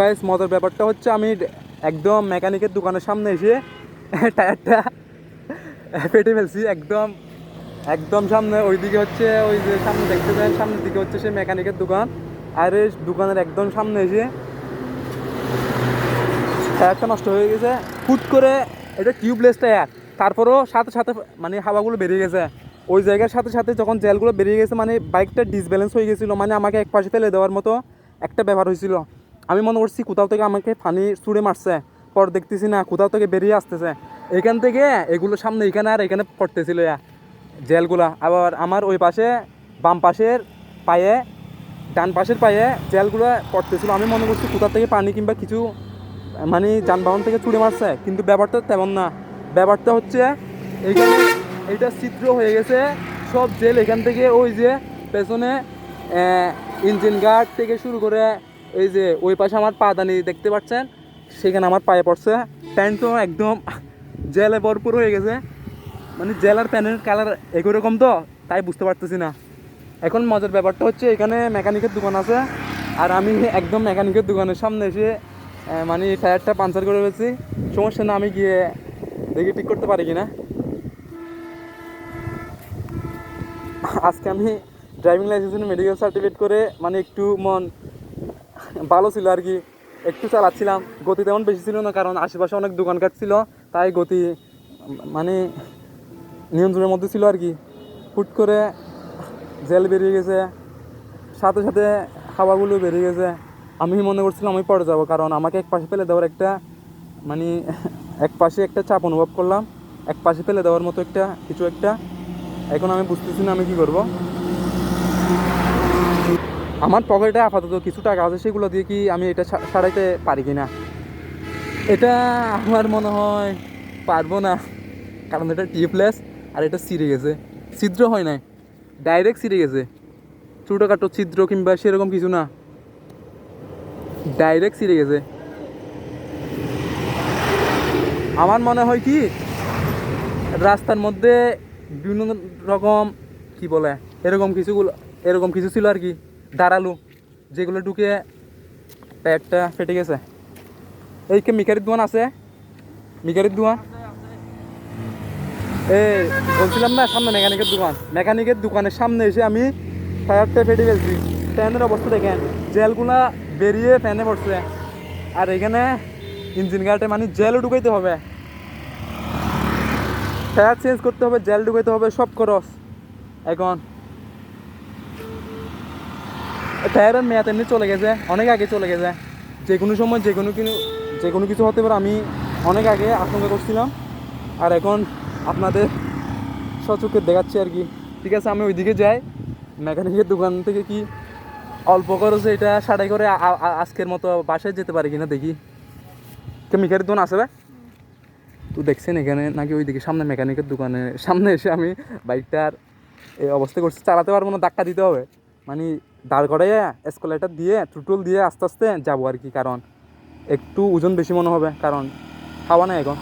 Guys মজার ব্যাপারটা হচ্ছে আমি একদম মেকানিকের দোকানের সামনে এসে টায়ারটা ফেটে ফেলছি, একদম একদম সামনে, ওইদিকে হচ্ছে ওই যে সামনে দেখতে পারেন সামনের দিকে হচ্ছে সে মেকানিকের দোকান, আর এই দোকানের একদম সামনে এসে টায়ারটা নষ্ট হয়ে গেছে ফুট করে এটা টিউবলেস টায়ার, তারপরেও সাথে সাথে মানে হাওয়াগুলো বেরিয়ে গেছে, ওই জায়গার সাথে সাথে যখন জেলগুলো বেরিয়ে গেছে মানে বাইকটা ডিসব্যালেন্স হয়ে গেছিল মানে আমাকে এক পাশে ফেলে দেওয়ার মতো একটা ব্যাপার হয়েছিল। আমি মনে করছি কোথাও থেকে আমাকে পানি ছুঁড়ে মারছে, পর দেখতেছি না, কোথাও থেকে বেরিয়ে আসতেছে। এখান থেকে এগুলো সামনে এখানে আর এখানে পড়তেছিল জেলগুলা। আবার আমার ওই পাশে, বাম পাশের পায়ে, ডান পাশের পায়ে জেলগুলো পড়তেছিল। আমি মনে করছি কোথা থেকে পানি কিংবা কিছু মানে যানবাহন থেকে ছুড়ে মারছে, কিন্তু ব্যাপারটা তেমন না। ব্যাপারটা হচ্ছে, এইখানে এইটা চিত্র হয়ে গেছে, সব জেল এখান থেকে ওই যে পেছনে ইঞ্জিন গার্ড থেকে শুরু করে এই যে ওই পাশে আমার পাদানি দেখতে পাচ্ছেন? সেখানে আমার পায়ে পড়ছে। প্যান্টও একদম জেলে ভরপুর হয়ে গেছে। মানে জেলার প্যান্টের কালার একই তো, তাই বুঝতে পারতেছি না। এখন মজার ব্যাপারটা হচ্ছে, এখানে মেকানিকের দোকান আছে। আর আমি একদম মেকানিকের দোকানের সামনে এসে মানে টায়ারটা পাঞ্চার করে ফেলছি। সমস্যা না, আমি গিয়ে দেখি ঠিক করতে পারি কিনা। আজকে আমি ড্রাইভিং লাইসেন্সের মেডিকেল সার্টিফিকেট করে মানে একটু মন ভালো ছিল আর কি। একটু চালাচ্ছিলাম, গতি তেমন বেশি ছিল না, কারণ আশেপাশে অনেক দোকানঘাট ছিল, তাই গতি মানে নিয়ন্ত্রণের মধ্যে ছিল আর কি। হুট করে জেল বেরিয়ে গেছে, সাথে সাথে হাওয়াগুলো বেরিয়ে গেছে। আমি মনে করছিলাম আমি পড়ে যাব, কারণ আমাকে এক পাশে ফেলে দেওয়ার একটা মানে এক পাশে একটা চাপ অনুভব করলাম, এক পাশে ফেলে দেওয়ার মতো একটা, কিছু একটা। এখন আমি বুঝতেছি না আমি কী করব। আমার পকেটে আপাতত কিছু টাকা আছে, সেগুলো দিয়ে কি আমি এটা সারাইতে পারি কি না এটা আমার মনে হয় পারব না, কারণ এটা টিউবলেস আর এটা ছিঁড়ে গেছে। ছিদ্র হয় নাই, ডাইরেক্ট ছিঁড়ে গেছে। ছোটোখাটো ছিদ্র কিংবা সেরকম কিছু না, ডাইরেক্ট ছিঁড়ে গেছে। আমার মনে হয় কি, রাস্তার মধ্যে বিভিন্ন রকম, কি বলে, এরকম কিছুগুলো, এরকম কিছু ছিল আর কি। দাঁড়াল, যেগুলো ঢুকে টায়ারটা ফেটে গেছে। এই কে মিকারির দোকান আছে? মিকারির দোকান এই, বলছিলাম না, সামনে মেকানিকের দোকান। মেকানিকের দোকানের সামনে এসে আমি টায়ারটা ফেটে ফেলছি। ফ্যানের অবস্থা দেখেন, জেলগুলা বেরিয়ে ফ্যানে পড়ছে। আর এখানে ইঞ্জিন গার্ডে মানে জেলও ঢুকাইতে হবে। টায়ার চেঞ্জ করতে হবে, জেল ঢুকাইতে হবে, সব খরচ। এখন টায়ারের মেয়াদ এমনি চলে গেছে, অনেক আগে চলে গেছে। যে কোনো সময় যে কোনো কিছু যে কোনো কিছু হতে পারে, আমি অনেক আগে আশঙ্কা করছিলাম। আর এখন আপনাদের সচক্ষে দেখাচ্ছি আর কি। ঠিক আছে, আমি ওইদিকে যাই। মেকানিকের দোকান থেকে কি অল্প খরচে এটা সারাই করে আজকের মতো বাসায় যেতে পারি কিনা দেখি। কে মিকারির দোকান আছে তো দেখছেন এখানে নাকি ওইদিকে সামনে মেকানিকের দোকানে, সামনে এসে আমি বাইকটার এই অবস্থা করছি। চালাতে পারব না, ধাক্কা দিতে হবে। মানে দাঁড় করাইয়া এসকলেটার দিয়ে টুটুল দিয়ে আস্তে আস্তে যাব আর কি। কারণ একটু ওজন বেশি মনে হবে, কারণ খাওয়া নাই এখন।